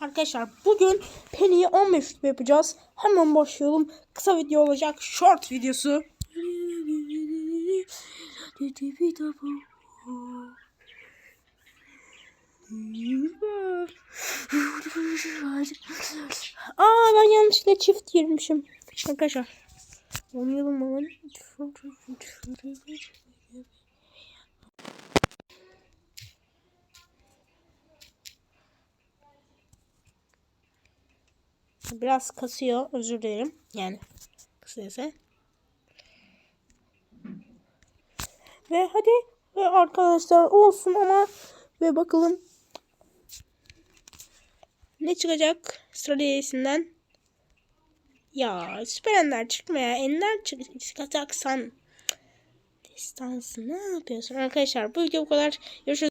Arkadaşlar bugün Penny'yi 15 rütbe yapacağız. Hemen başlayalım. Kısa video olacak. Short videosu. Aa ben yanlışlıkla çift girmişim. Arkadaşlar. Oynayalım hemen. Biraz kasıyor. Özür dilerim. Yani kısaysa. Ve hadi ve arkadaşlar olsun ama ve bakalım ne çıkacak sıra. Ya süper ender çıkma ya. Ender çık çıkacaksan destansı ne yapıyorsun arkadaşlar? Bu video bu kadar. Görüşürüz.